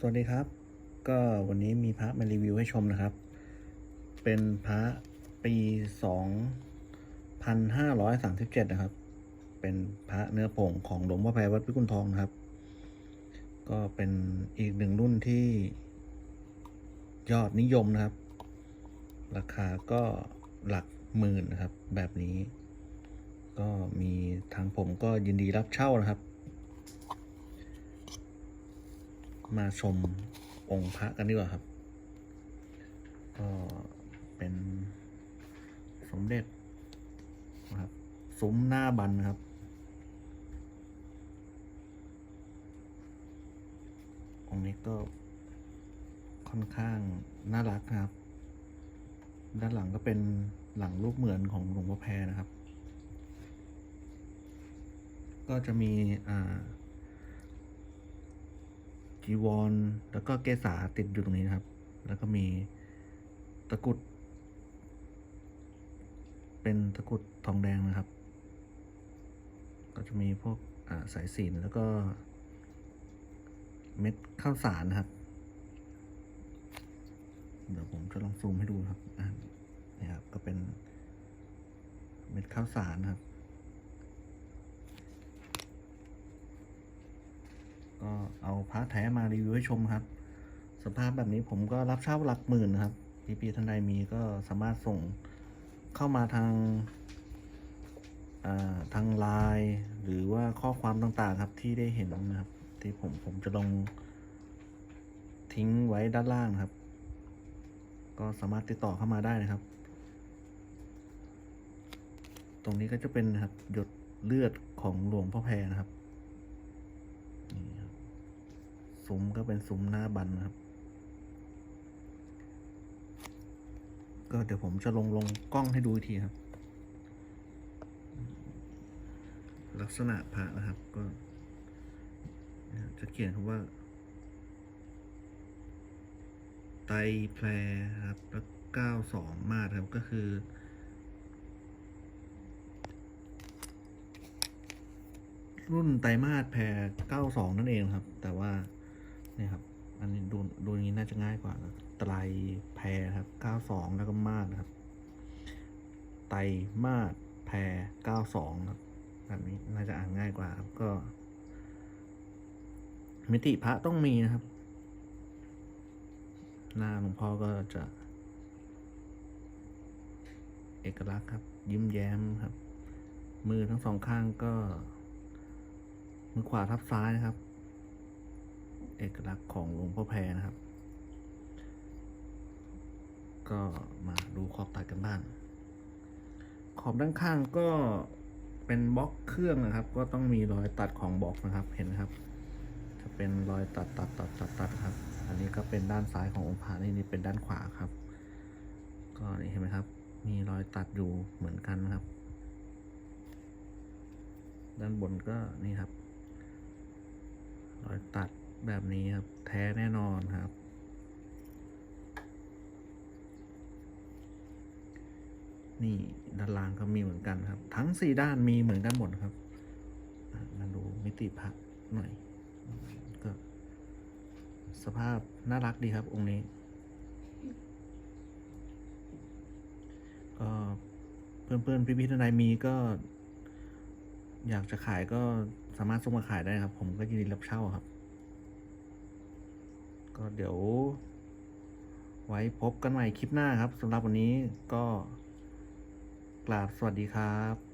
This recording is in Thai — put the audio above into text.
สวัสดีครับ ก็วันนี้มีพระมารีวิวให้ชมนะครับ เป็นพระปี2537นะครับ เป็นพระเนื้อผงของหลวงพ่อแพรวัดพิกุลทองนะครับ ก็เป็นอีกหนึ่งรุ่นที่ยอดนิยมนะครับ ราคาก็หลักหมื่นนะครับ แบบนี้ ก็มีทางผมก็ยินดีรับเช่านะครับ มาชมองค์พระกันดีกว่าครับ ก็เป็นสมเด็จนะครับซุ้มหน้าบันนะครับ องค์นี้ก็ค่อนข้างน่ารักครับ ด้านหลังก็เป็นหลังรูปเหมือนของหลวงพ่อแพรนะครับ ก็จะมีอ่า จีวร แล้วก็เกษาติดอยู่ตรงนี้นะครับ แล้วก็มีตะกุด เป็นตะกุดทองแดงนะครับ ก็จะมีพวกาสายสินแล้วก็ เม็ดข้าวสารนะครับ เดี๋ยวผมจะลองซูมให้ดูครับนี่ครับ ก็เป็นเม็ดข้าวสารนะครับ ก็เอาพระแท้มารีวิวให้ชมครับ สภาพแบบนี้ผมก็รับเช่าหลักหมื่นนะครับพี่พีท่านใดมีก็สามารถส่งเข้ามาทางทางไลน์หรือว่าข้อความต่างๆครับที่ได้เห็นนะครับ ที่ผมผมจะลงทิ้งไว้ด้านล่างครับ ก็สามารถติดต่อเข้ามาได้นะครับ ตรงนี้ก็จะเป็นครับหยดเลือดของหลวงพ่อแพรนะครับนี่ครับ ซุ้มก็เป็นซุ้มหน้าบันนะครับ ก็เดี๋ยวผมจะลงลงกล้องให้ดูอีกทีครับ ลักษณะพระนะครับ ก็ จะเขียนคำว่า ไตแพรครับแล้วเก้าสองมาตรครับก็คือ รุ่นไตรมาสแพร92 นั่นเองครับ แต่ว่า นี่ครับ อันนี้ดูดูอย่างนี้น่าจะง่ายกว่าไตรแพรครับ 92 แล้วก็มาสครับ ไตรมาสแพร92ครับแบบนี้น่าจะอ่านง่ายกว่าครับก็ มิติพระต้องมีนะครับ หน้าหลวงพ่อก็จะ เอกลักษณ์ครับ ยิ้มแย้มครับ มือทั้งสองข้างก็ มือขวาทับซ้ายนะครับ เอกลักษณ์ของหลวงพ่อแพรนะครับ ก็มาดูขอบตัดกันบ้าง ขอบด้านข้างก็เป็นบล็อกเครื่องนะครับ ก็ต้องมีรอยตัดของบล็อกนะครับ เห็นไหมครับ จะเป็นรอยตัดตัดตัดตัดตัดครับ อันนี้ก็เป็นด้านซ้ายขององค์พระนี่นี่เป็นด้านขวาครับ ก็นี่เห็นไหมครับ มีรอยตัดอยู่เหมือนกันนะครับ ด้านบนก็นี่ครับ รอยตัด แบบนี้ครับ แท้แน่นอนครับ นี่ด้านล่างก็มีเหมือนกันครับ ทั้งสี่ด้านมีเหมือนกันหมดครับมาดูมิติพระหน่อย ก็ สภาพน่ารักดีครับ องค์นี้ ก็เพื่อนๆพี่ๆท่านใดมีก็ อยากจะขายก็สามารถส่งมาขายได้ครับ ผมก็ยินดีรับเช่าครับ ก็เดี๋ยว ไว้พบกันใหม่คลิปหน้าครับสำหรับวันนี้ก็กราบสวัสดีครับ